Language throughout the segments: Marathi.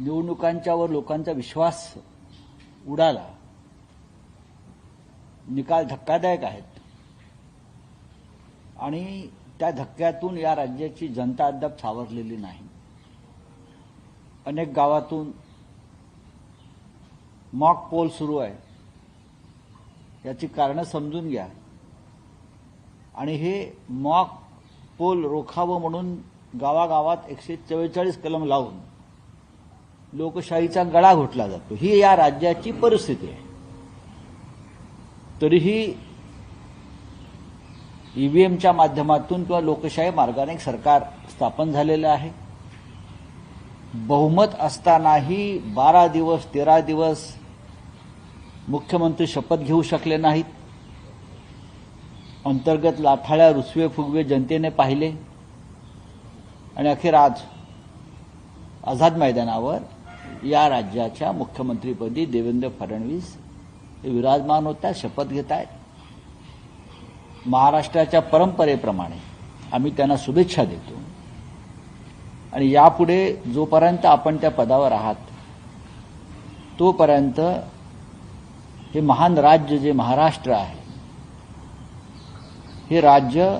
निवडणुकांच्यावर लोकांचा विश्वास उडाला. निकाल धक्कादायक आहेत. आणि त्या धक्क्यातून या राज्याची जनता अद्याप सावरलेली नाही. अनेक गावातून मॉक पोल सुरू आहे. याची कारणं समजून घ्या. आणि हे मॉक पोल रोखावं म्हणून गावागावात एकशे चव्वेचाळीस कलम लावून लोकशाहीचा गळा घोटला जातो. ही या राज्याची परिस्थिती आहे. तरीही ईव्हीएमच्या माध्यमातून किंवा लोकशाही मार्गाने एक सरकार स्थापन झालेलं आहे. बहुमत असतानाही बारा दिवस तेरा दिवस मुख्यमंत्री शपथ घेऊ शकले नाहीत. अंतर्गत लाथाळ्या रुसवे फुगवे जनतेने पाहिले. आणि अखेर आज आझाद मैदानावर या राज्याच्या मुख्यमंत्रीपदी देवेंद्र फडणवीस हे विराजमान होत्या शपथ घेत आहेत महाराष्ट्राच्या परंपरेप्रमाणे आम्ही त्यांना शुभेच्छा देतो. आणि यापुढे जोपर्यंत आपण त्या पदावर आहात तोपर्यंत हे महान राज्य जे महाराष्ट्र आहे हे राज्य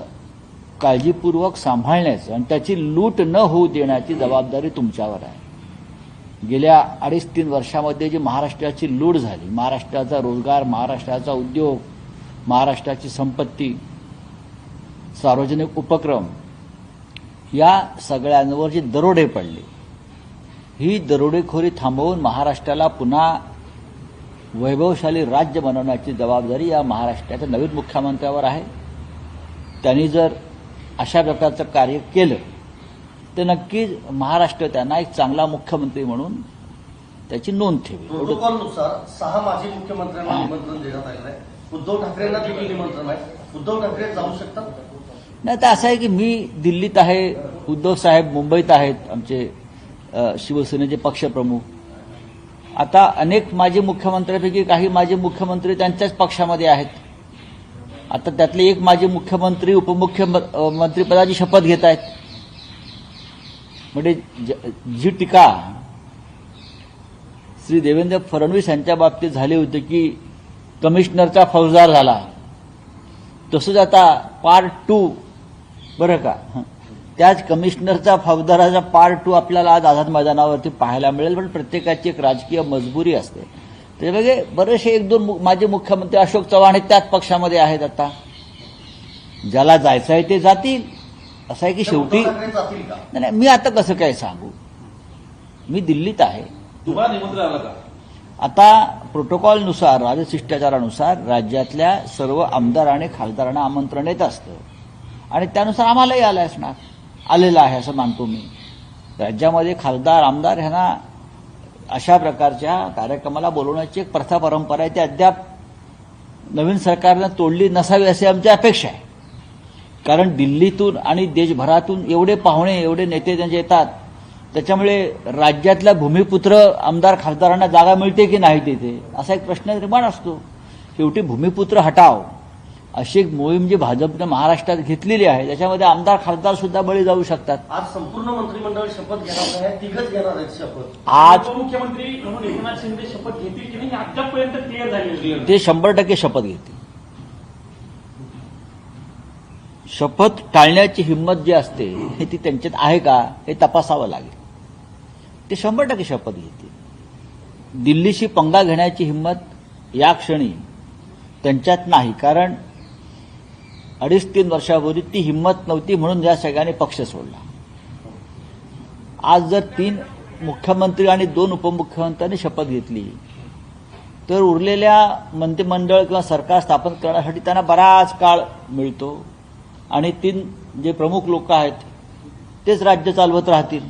काळजीपूर्वक सांभाळण्याचं आणि त्याची लूट न होऊ देण्याची जबाबदारी तुमच्यावर आहे. गेल्या अडीच तीन वर्षामध्ये जी महाराष्ट्राची लूट झाली महाराष्ट्राचा रोजगार महाराष्ट्राचा उद्योग महाराष्ट्राची संपत्ती सार्वजनिक उपक्रम या सगळ्यांवर जी दरोडे पडले ही दरोडेखोरी थांबवून महाराष्ट्राला पुन्हा वैभवशाली राज्य बनवण्याची जबाबदारी या महाराष्ट्राच्या नवीन मुख्यमंत्र्यावर आहे. त्यांनी जर अशा प्रकारचं कार्य केलं तर नक्कीच महाराष्ट्र त्यांना एक चांगला मुख्यमंत्री म्हणून त्याची नोंद ठेवी प्रोटोकॉलनुसार सहा माजी मुख्यमंत्र्यांना निमंत्रण देण्यात आलेलं आहे. उद्धव ठाकरेंना देखील निमंत्रण आहे. उद्धव ठाकरे जाऊ शकतात? नाही तर असं आहे की मी दिल्लीत आहे उद्धव साहेब मुंबईत आहेत आमचे शिवसेनेचे पक्षप्रमुख. आता अनेक माजी मुख्यमंत्र्यांपैकी काही माजी मुख्यमंत्री त्यांच्याच पक्षामध्ये आहेत. आता त्यातले एक माजी मुख्यमंत्री उपमुख्यमंत्रीपदाची शपथ घेत आहेत. म्हणजे ज- जी टीका श्री देवेंद्र फडणवीस यांच्या बाबतीत झाली होती की कमिशनरचा फौजदार झाला. तसंच आता पार्ट टू बरं का? त्याच कमिशनरचा फौजदाराचा पार्ट टू आपल्याला आज आझाद मैदानावरती पाहायला मिळेल पण प्रत्येकाची एक राजकीय मजबुरी असते. त्याच्यामध्ये बरेचसे एक दोन मु- माजी मुख्यमंत्री अशोक चव्हाण हे त्याच पक्षामध्ये आहेत आता. ज्याला जायचं आहे ते जातील. असं आहे की शेवटी नाही नाही, मी आता कसं काय सांगू? मी दिल्लीत आहे. तुम्हाला निमंत्रण आलं का? आता प्रोटोकॉलनुसार राजशिष्टाचारानुसार राज्यातल्या सर्व आमदार आणि खासदारांना आमंत्रण येत असतं. आणि त्यानुसार आम्हालाही आलं असणार. आलेलं आहे असं मानतो मी. राज्यामध्ये खासदार आमदार ह्यांना अशा प्रकारच्या कार्यक्रमाला बोलवण्याची एक प्रथा परंपरा आहे. ती अद्याप नवीन सरकारनं तोडली नसावी अशी आमची अपेक्षा आहे. कारण दिल्लीतून आणि देशभरातून एवढे पाहुणे एवढे नेते त्यांचे येतात त्याच्यामुळे राज्यातल्या भूमिपुत्र आमदार खासदारांना जागा मिळते की नाही तिथे? असा एक प्रश्न निर्माण असतो. शेवटी भूमिपुत्र हटाव अशी एक मोहीम जी भाजपनं महाराष्ट्रात घेतलेली आहे त्याच्यामध्ये आमदार खासदार सुद्धा बळी जाऊ शकतात. आज संपूर्ण मंत्रिमंडळ शपथ घेणार आहे तिघच घेणार आहेत शपथ. आज उपमुख्यमंत्री म्हणून एकनाथ शिंदे शपथ घेतील की नाही? अद्यापपर्यंत क्लिअर नाही. ते शंभर टक्के शपथ घेतील. शपथ टाळण्याची हिंमत जी असते हे ती त्यांच्यात आहे का हे तपासावं लागेल. ते शंभर टक्के शपथ घेतील. दिल्लीशी पंगा घेण्याची हिंमत या क्षणी त्यांच्यात नाही कारण अडीच तीन वर्षापूर्वी ती हिंमत नव्हती म्हणून या सगळ्यांनी पक्ष सोडला. आज जर तीन मुख्यमंत्री आणि दोन उपमुख्यमंत्र्यांनी शपथ घेतली तर उरलेल्या मंत्रिमंडळ किंवा सरकार स्थापन करण्यासाठी त्यांना बराच काळ मिळतो. आणि तीन जे प्रमुख लोक आहेत तेच राज्य चालवत राहतील.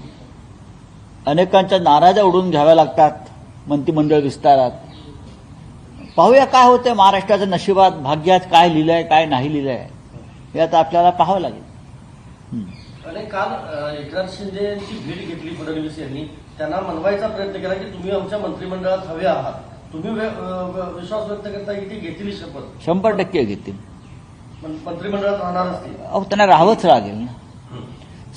अनेकांच्या नाराजा उडून घ्याव्या लागतात मंत्रिमंडळ विस्तारात. पाहूया काय होतं महाराष्ट्राच्या नशिबात भाग्यात काय लिहिलंय काय नाही लिहिलंय हे आता आपल्याला पाहावं लागेल. आणि काल एकनाथ शिंदे यांची भेट घेतली फडणवीस यांनी. त्यांना मनवायचा प्रयत्न केला की तुम्ही आमच्या मंत्रिमंडळात हवे आहात. तुम्ही विश्वास व्यक्त करता की ते घेतील शपथ? शंभर टक्के घेतील. मंत्रिमंडळात अहो त्यांना राहावंच लागेल ना.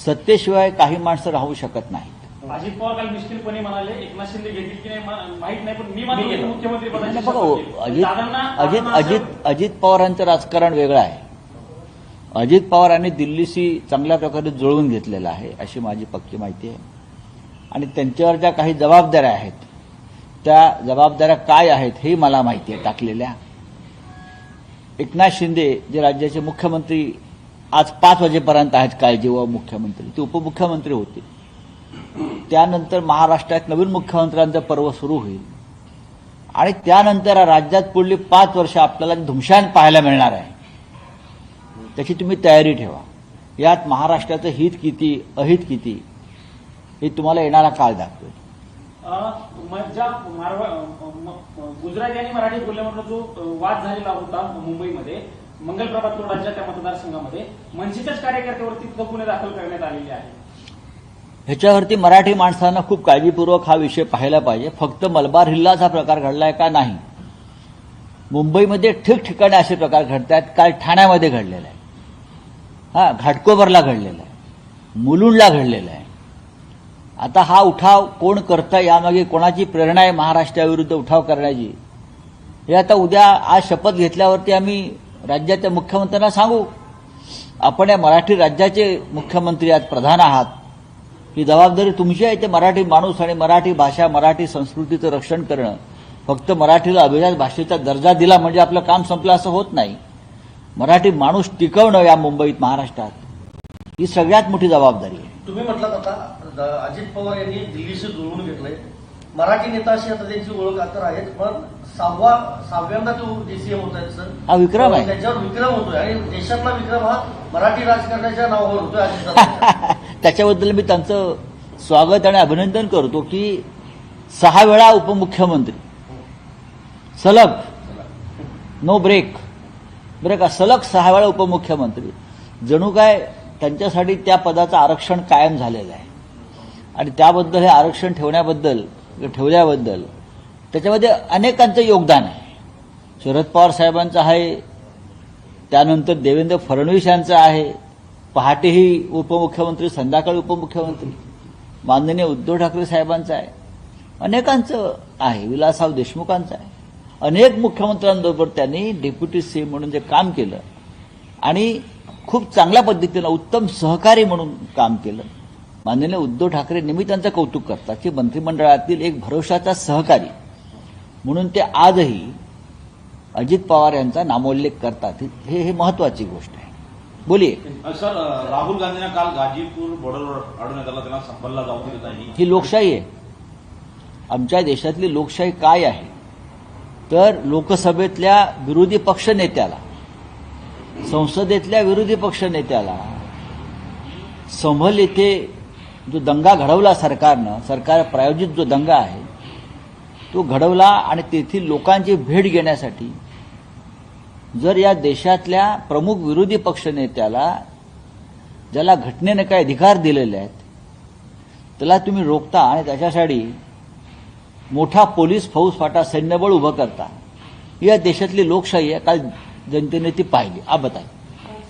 सत्तेशिवाय काही माणसं राहू शकत नाहीत. अजित पवार काल निश्चितपणे म्हणाले एकनाथ शिंदे घेतील की नाही माहीत नाही पण मी मात्र. मुख्यमंत्री बघा. अजित अजित अजित पवारांचं राजकारण वेगळं आहे. अजित पवारांनी दिल्लीशी चांगल्या प्रकारे जुळवून घेतलेलं आहे अशी माझी पक्की माहिती आहे. आणि त्यांच्यावर ज्या काही जबाबदाऱ्या आहेत त्या जबाबदाऱ्या काय आहेत हे मला माहिती आहे टाकलेल्या. एकनाथ शिंदे जे राज्याचे मुख्यमंत्री आज पाच वाजेपर्यंत आहेत काय जेव्हा मुख्यमंत्री ते उपमुख्यमंत्री होते. त्यानंतर महाराष्ट्रात नवीन मुख्यमंत्र्यांचं पर्व सुरू होईल. आणि त्यानंतर राज्यात पुढली पाच वर्ष आपल्याला धुमशान पाहायला मिळणार आहे. त्याची तुम्ही तयारी ठेवा. यात महाराष्ट्राचं हित किती अहित किती हे तुम्हाला येणारा काळ दाखवेल. ज्या गुजराती आणि मराठी बोलल्यामधला जो वाद झालेला होता मुंबईमध्ये मंगलप्रभात रोडाच्या त्या मतदारसंघामध्ये मनसेच्याच कार्यकर्त्यावरती तिथं गुन्हे दाखल करण्यात आलेले आहे ह्याच्यावरती मराठी माणसांना खूप काळजीपूर्वक हा विषय पाहायला पाहिजे. फक्त मलबार हिल्लाचा प्रकार घडलाय का नाही? मुंबईमध्ये ठिकठिकाणी असे प्रकार घडत आहेत काल ठाण्यामध्ये घडलेला आहे. हा घाटकोबरला घडलेला आहे. मुलुंडला घडलेला आहे. आता हा उठाव कोण करतं यामागे कोणाची प्रेरणा आहे महाराष्ट्राविरुद्ध उठाव करण्याची? हे आता उद्या आज शपथ घेतल्यावरती आम्ही राज्याच्या मुख्यमंत्र्यांना सांगू. आपण या मराठी राज्याचे मुख्यमंत्री आहात प्रधान आहात. ही जबाबदारी तुमची आहे ते मराठी माणूस आणि मराठी भाषा मराठी संस्कृतीचं रक्षण करणं. फक्त मराठीला अभिजात भाषेचा दर्जा दिला म्हणजे आपलं काम संपलं असं होत नाही. मराठी माणूस टिकवणं या मुंबईत महाराष्ट्रात. ही सगळ्यात मोठी जबाबदारी आहे. तुम्ही म्हटलं आता अजित पवार यांनी दिल्लीशी जुळवून घेतलंय. मराठी नेता अशी आता त्यांची ओळख आता आहेत पण सहावा सहाव्यांदा तो डीसीएम होत आहेत सर. हा विक्रम आहे. त्याच्यावर विक्रम होतोय आणि देशातला विक्रम हा मराठी राजकारणाच्या नावावर होतोय अजित त्याच्याबद्दल मी त्यांचं स्वागत आणि अभिनंदन करतो की सहा वेळा उपमुख्यमंत्री. सलग. नो ब्रेक बरं का? सलग सहा वेळा उपमुख्यमंत्री. जणू काय त्यांच्यासाठी त्या पदाचं आरक्षण कायम झालेलं आहे. आणि त्याबद्दल हे आरक्षण ठेवण्याबद्दल ठेवल्याबद्दल त्याच्यामध्ये अनेकांचं योगदान आहे. शरद पवार साहेबांचं आहे त्यानंतर देवेंद्र फडणवीस यांचं आहे पहाटेही उपमुख्यमंत्री संध्याकाळी उपमुख्यमंत्री माननीय उद्धव ठाकरे साहेबांचं आहे. अनेकांचं आहे विलासराव देशमुखांचं आहे. अनेक मुख्यमंत्र्यांबरोबर त्यांनी डेप्युटी सीएम म्हणून जे काम केलं. आणि खूप चांगल्या पद्धतीनं उत्तम सहकारी म्हणून काम केलं. माननीय उद्धव ठाकरे नेहमी त्यांचं कौतुक करतात की मंत्रिमंडळातील एक भरोशाचा सहकारी म्हणून ते आजही अजित पवार यांचा नामोल्लेख करतात. हे हे महत्वाची गोष्ट आहे. बोलिये सर राहुल गांधींना काल गाजीपूर बॉर्डरवर अडवण्यात आला त्यांना संपलला जाऊ दिलं नाही. ही लोकशाही आहे. आमच्या देशातली लोकशाही काय आहे? तर लोकसभेतल्या विरोधी पक्ष नेत्याला संसदेतल्या विरोधी पक्ष नेत्याला संभल येथे जो दंगा घडवला सरकारनं सरकार प्रायोजित जो दंगा आहे तो घडवला आणि तेथील लोकांची भेट घेण्यासाठी जर या देशातल्या प्रमुख विरोधी पक्ष नेत्याला ज्याला घटनेने काही अधिकार दिलेले आहेत त्याला तुम्ही रोखता आणि त्याच्यासाठी मोठा पोलीस फौजफाटा सैन्यबळ उभं करता. या देशातली लोकशाही आहे. काल जनतेने ती पाहिली. आप बताए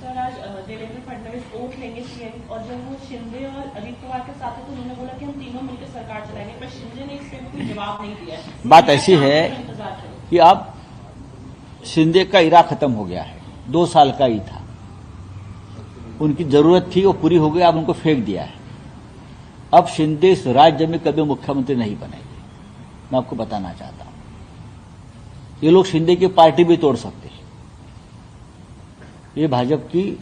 सर आज देवेंद्र फडणवीस ओट लेंगे सीएम और जब वो शिंदे और अजित पवार के साथ थे तो उन्होंने बोला कि हम तीनों मिलकर सरकार चलाएँगे पर शिंदे ने कोई जवाब नहीं दिया बात ऐसी है कि अब शिंदे का इरा खत्म हो गया है। दो साल का ही था। उनकी ज़रूरत थी वो पूरी हो गई अब उनको फेंक दिया है। अब शिंदे इस राज्य में कभी मुख्यमंत्री नहीं बनेंगे। मैं आपको बताना चाहता हूँ। ये लोग शिंदे की पार्टी भी तोड़ सकते हैं। ये भाजपा की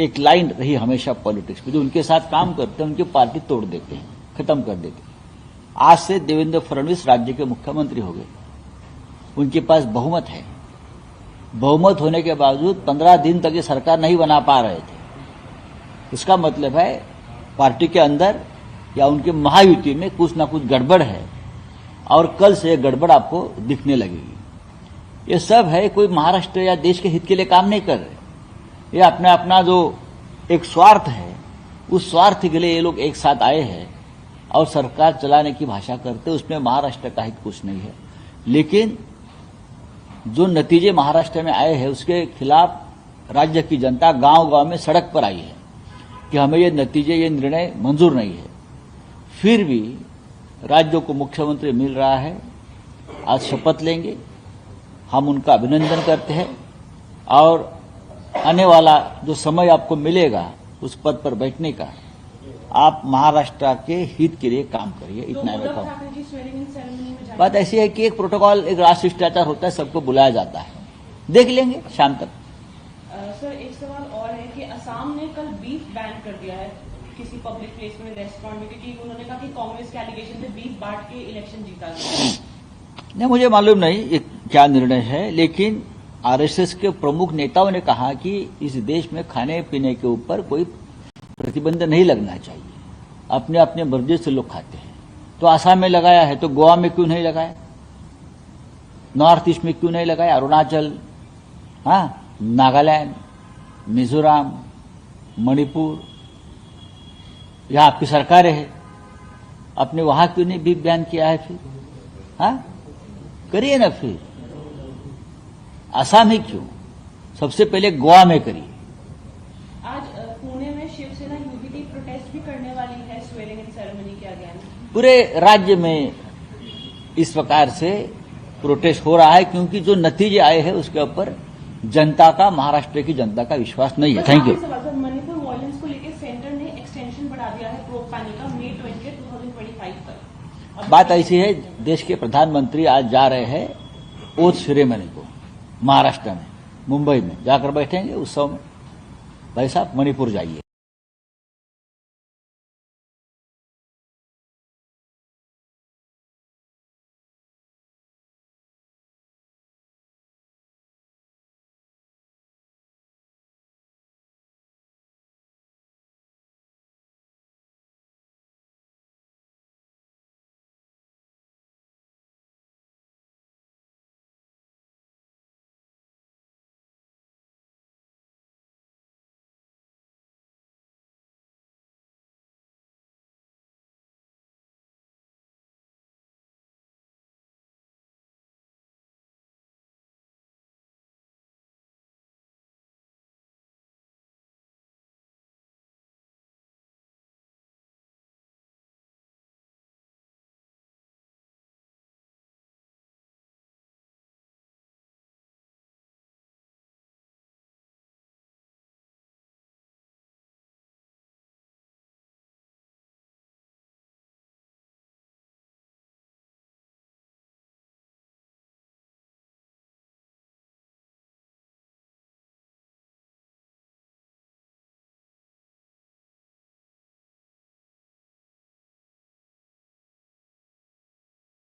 एक लाइन रही हमेशा पॉलिटिक्स में जो उनके साथ काम करते हैं, उनकी पार्टी तोड़ देते हैं, खत्म कर देते हैं। आज से देवेंद्र फडणवीस राज्य के मुख्यमंत्री हो गए। उनके पास बहुमत है। बहुमत होने के बावजूद पंद्रह दिन तक ये सरकार नहीं बना पा रहे थे। इसका मतलब है, पार्टी के अंदर या उनके महायुति में कुछ ना कुछ गड़बड़ है, और कल से यह गड़बड़ आपको दिखने लगेगी। ये सब है कोई महाराष्ट्र या देश के हित के लिए काम नहीं कर रहे। ये अपना अपना जो एक स्वार्थ है, उस स्वार्थ के लिए ये लोग एक साथ आए हैं और सरकार चलाने की भाषा करते, उसमें महाराष्ट्र का हित कुछ नहीं है। लेकिन जो नतीजे महाराष्ट्र में आए हैं, उसके खिलाफ राज्य की जनता गाँव गाँव में सड़क पर आई है कि हमें ये नतीजे, ये निर्णय मंजूर नहीं है। फिर भी राज्यों को मुख्यमंत्री मिल रहा है, आज शपथ लेंगे। हम उनका अभिनंदन करते हैं और आने वाला जो समय आपको मिलेगा उस पद पर बैठने का आप महाराष्ट्र के हित के लिए काम करिए तो इतना मैं कहूँ बात ऐसी है कि एक प्रोटोकॉल एक राष्ट्र शिष्टाचार होता है सबको बुलाया जाता है। देख लेंगे शाम तक। सर एक सवाल और है कि असम ने कल बीफ बैन कर दिया है किसी पब्लिक प्लेस में रेस्टोरेंट में क्योंकि उन्होंने कहा कि कांग्रेस के एलिगेशन थे बीफ बांट के इलेक्शन जीता नहीं मुझे मालूम नहीं क्या निर्णय है? लेकिन आरएसएस के प्रमुख नेताओं ने कहा कि इस देश में खाने पीने के ऊपर कोई प्रतिबंध नहीं लगना चाहिए। अपने अपने मर्ज़ी से लोग खाते हैं। तो आसाम में लगाया है तो गोवा में क्यों नहीं लगाया? नॉर्थ ईस्ट में क्यों नहीं लगाया? अरुणाचल हाँ नागालैंड, मिजोरम, मणिपुर, यहाँ आपकी सरकारें है। अपने वहाँ क्यों नहीं भी बयान किया है फिर? हाँ? करिए ना फिर। आसाम ही क्यों? सबसे पहले गोवा में करिए। आज पुणे में शिवसेना यूबीटी प्रोटेस्ट भी करने वाली है स्वेरिंग इन सेरेमनी के पूरे राज्य में इस प्रकार से प्रोटेस्ट हो रहा है क्योंकि जो नतीजे आए हैं उसके ऊपर जनता का महाराष्ट्र की जनता का विश्वास नहीं है। थैंक यू मणिपुर वायलेंस को लेकर सेंटर ने एक्सटेंशन बढ़ा दिया है पैनल का मई twenty two thousand twenty five तक। बात ऐसी है देश के प्रधानमंत्री आज जा रहे हैं ओथ सेरेमनी को। महाराष्ट्र में मुंबई में जाकर बैठेंगे उत्सव में। भाई साहब मणिपुर जाइए।